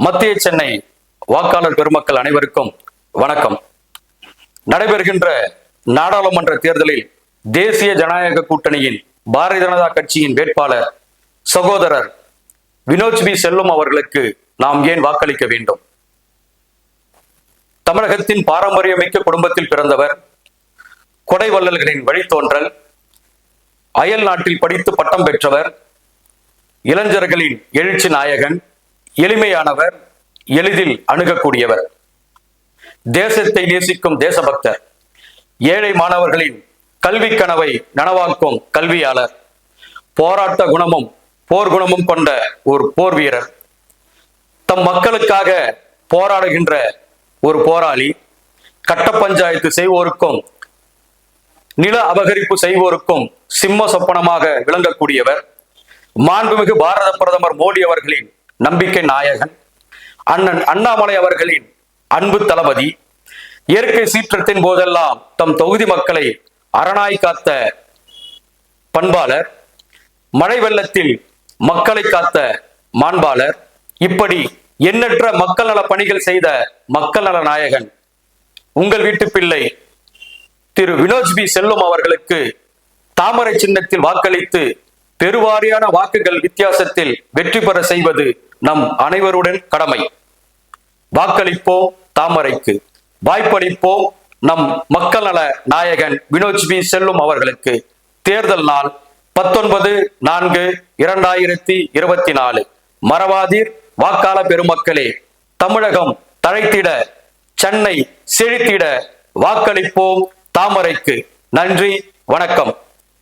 மத்திய சென்னை வாக்காளர் பெருமக்கள் அனைவருக்கும் வணக்கம். நடைபெறுகின்ற நாடாளுமன்ற தேர்தலில் தேசிய ஜனநாயக கூட்டணியின் பாரதிய ஜனதா கட்சியின் வேட்பாளர் சகோதரர் வினோஜ் பி. செல்வம் அவர்களுக்கு நாம் ஏன் வாக்களிக்க வேண்டும்? தமிழகத்தின் பாரம்பரியமிக்க குடும்பத்தில் பிறந்தவர் கொடைவள்ளல்களின் வழித்தோன்றல் அயல் நாட்டில் படித்து பட்டம் பெற்றவர் இளைஞர்களின் எழுச்சி நாயகன் எளிமையானவர் எளிதில் அணுகக்கூடியவர். தேசத்தை நேசிக்கும் தேசபக்தர் ஏழை மாணவர்களின் கல்வி கனவை நனவாக்கும் கல்வியாளர் போராட்ட குணமும் போர் குணமும் கொண்ட ஒரு போர் வீரர். தம் மக்களுக்காக போராடுகின்ற ஒரு போராளி கட்ட பஞ்சாயத்து செய்வோருக்கும் நில அபகரிப்பு செய்வோருக்கும் சிம்ம சொப்பனமாக விளங்கக்கூடியவர். மாண்புமிகு பாரத பிரதமர் மோடி அவர்களின் நம்பிக்கை நாயகன் அண்ணன் அண்ணாமலை அவர்களின் அன்பு தளபதி இயற்கை சீற்றத்தின் போதெல்லாம் தம் தொகுதி மக்களை அரணாய் காத்த பண்பாளர் மழை வெள்ளத்தில் மக்களை காத்த மாண்பாளர் இப்படி எண்ணற்ற மக்கள் நல பணிகள் செய்த மக்கள் நல நாயகன் உங்கள் வீட்டு பிள்ளை திரு வினோஜ் பி. செல்வம் அவர்களுக்கு தாமரை சின்னத்தில் வாக்களித்து பெருவாரியான வாக்குகள் வித்தியாசத்தில் வெற்றி பெற செய்வது நம் அனைவருடன் கடமை. வாக்களிப்போம் தாமரைக்கு. வாய்ப்பளிப்போம் நம் மக்கள் நல நாயகன் வினோஜ் பி செல்லும் அவர்களுக்கு. தேர்தல் நாள் பத்தொன்பது நான்கு இரண்டாயிரத்தி இருபத்தி நாலு. மறவாதீர் வாக்காள பெருமக்களே தமிழகம் தழைத்திட சென்னை செழித்திட. வாக்களிப்போம் தாமரைக்கு. நன்றி வணக்கம்.